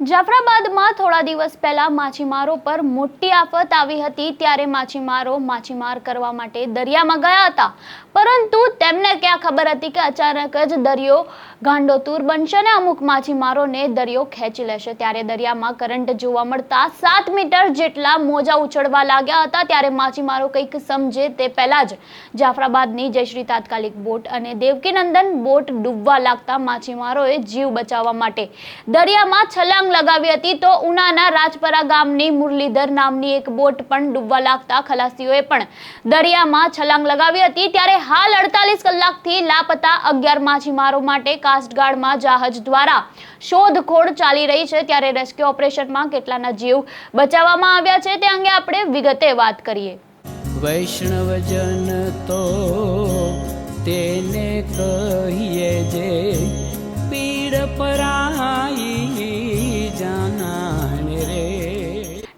જાફરાબાદમાં થોડા દિવસ પહેલા માછીમારો પર મોટી આફત આવી હતી, ત્યારે માછીમારો માછીમાર કરવા માટે દરિયામાં ગયા હતા. પરંતુ તેમને ક્યાં ખબર હતી કે અચાનક જ દરિયો ગાંડોતુર બનશે અને અમુક માછીમારોને દરિયો ખેંચી લેશે. ત્યારે દરિયામાં કરંટ જોવા મળતા સાત મીટર જેટલા મોજા ઉછળવા લાગ્યા હતા, ત્યારે માછીમારો કંઈક સમજે તે પહેલાં જ જાફરાબાદની જયશ્રી તાત્કાલિક બોટ અને દેવકીનંદન બોટ ડૂબવા લાગતા માછીમારોએ જીવ બચાવવા માટે દરિયામાં છલાંગ લગાવી હતી તો ઉનાના રાજપરા ગામની મુરલીધર નામની એક બોટ પણ ડૂબવા લાગતા ખલાસીઓએ પણ દરિયામાં છલાંગ લગાવી હતી. ત્યારે હાલ અડતાલીસ કલાકથી લાપતા અગિયાર માછીમારો માટે કાસ્ટગાર્ડમાં જહાજ દ્વારા શોધખોળ ચાલી રહી છે. ત્યારે રેસ્ક્યુ ઓપરેશનમાં કેટલાના જીવ બચાવવામાં આવ્યા છે તે અંગે આપણે વિગતે વાત કરીએ. વૈષ્ણવજન તો તેને કહીએ જે પીડ પરાઈ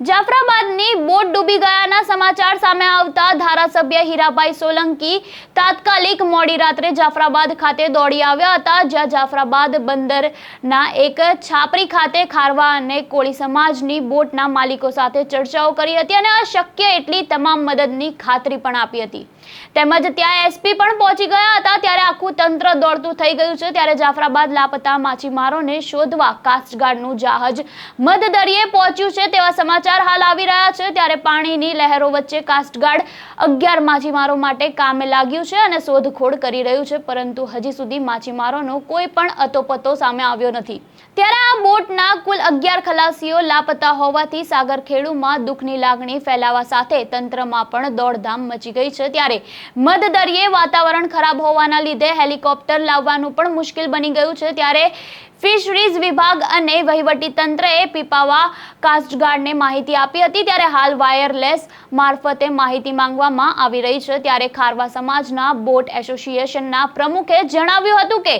જાફરાબાદની બોટ ડૂબી ગયાના સમાચાર સામે આવતા ધારાસભ્ય હીરાભાઈ સોલંકી તાત્કાલિક મોડી રાત્રે જાફરાબાદ ખાતે દોડી આવ્યા હતા, જ્યાં જાફરાબાદ બંદરના એક છાપરી ખાતે ખારવા અને કોળી સમાજની બોટના માલિકો સાથે ચર્ચાઓ કરી હતી અને આ શક્ય એટલી તમામ મદદની ખાતરી પણ આપી હતી. તેમજ ત્યાં એસપી પણ પહોંચી ગયા હતા, ત્યારે આખું તંત્ર દોડતું થઈ ગયું છે, ત્યારે જાફરાબાદ લાપતા માછીમારોને શોધવા કાસ્ટગાર્ડનું જહાજ મધદરિયે પહોંચ્યું છે, તેવા સમાચાર હાલ આવી રહ્યા છે. ત્યારે પાણીની લહેરો વચ્ચે કાસ્ટગાર્ડ અગિયાર માછીમારો માટે કામે લાગ્યું છે અને શોધખોળ કરી રહ્યું છે, પરંતુ હજી સુધી માછીમારોનો કોઈ પણ અતોપતો સામે આવ્યો નથી. ત્યારે આ બોટના અગિયાર ખલાસીઓ લાપતા હોવાથી સાગરખેડુમાં દુઃખની લાગણી ફેલાવા સાથે તંત્રમાં પણ દોડધામ મચી ગઈ છે. ત્યારે મધદરિયે વાતાવરણ ખરાબ હોવાના લીધે હેલિકોપ્ટર લાવવાનું પણ મુશ્કેલ બની ગયું છે. ત્યારે ફિશરીઝ વિભાગ અને વહીવટી તંત્રએ પીપાવા કાસ્ટગાર્ડને માહિતી આપી હતી. ત્યારે હાલ વાયરલેસ મારફતે માહિતી માંગવામાં આવી રહી છે. ત્યારે ખારવા સમાજના બોટ એસોસિએશનના પ્રમુખે જણાવ્યું હતું કે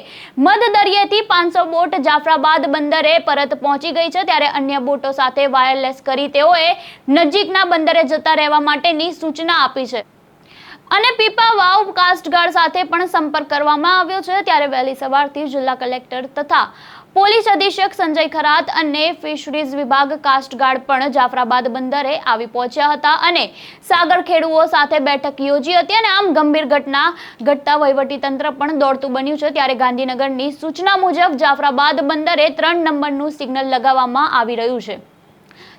મધદરિયેથી પાંચસો બોટ જાફરાબાદ બંદરે પરત પહોંચી ગઈ છે ત્યારે અન્ય બોટો સાથે વાયરલેસ કરી તેઓએ નજીકના બંદરે જતા રહેવા માટેની સૂચના આપી છે. અને પીપા વાવ કાસ્ટગાર્ડ સાથે પણ સંપર્ક કરવામાં આવ્યો છે. ત્યારે વહેલી સવારથી જિલ્લા કલેક્ટર તથા પોલીસ અધિક્ષક સંજય ખરાત અને ફિશરીઝ વિભાગ કાસ્ટગાર્ડ પણ જાફરાબાદ બંદરે આવી પહોંચ્યા હતા અને સાગર ખેડૂઓ સાથે બેઠક યોજી હતી અને આમ ગંભીર ઘટના ઘટતા વહીવટી તંત્ર પણ દોડતું બન્યું છે. ત્યારે ગાંધીનગરની સૂચના મુજબ જાફરાબાદ બંદરે ત્રણ નંબરનું સિગ્નલ લગાવવામાં આવી રહ્યું છે.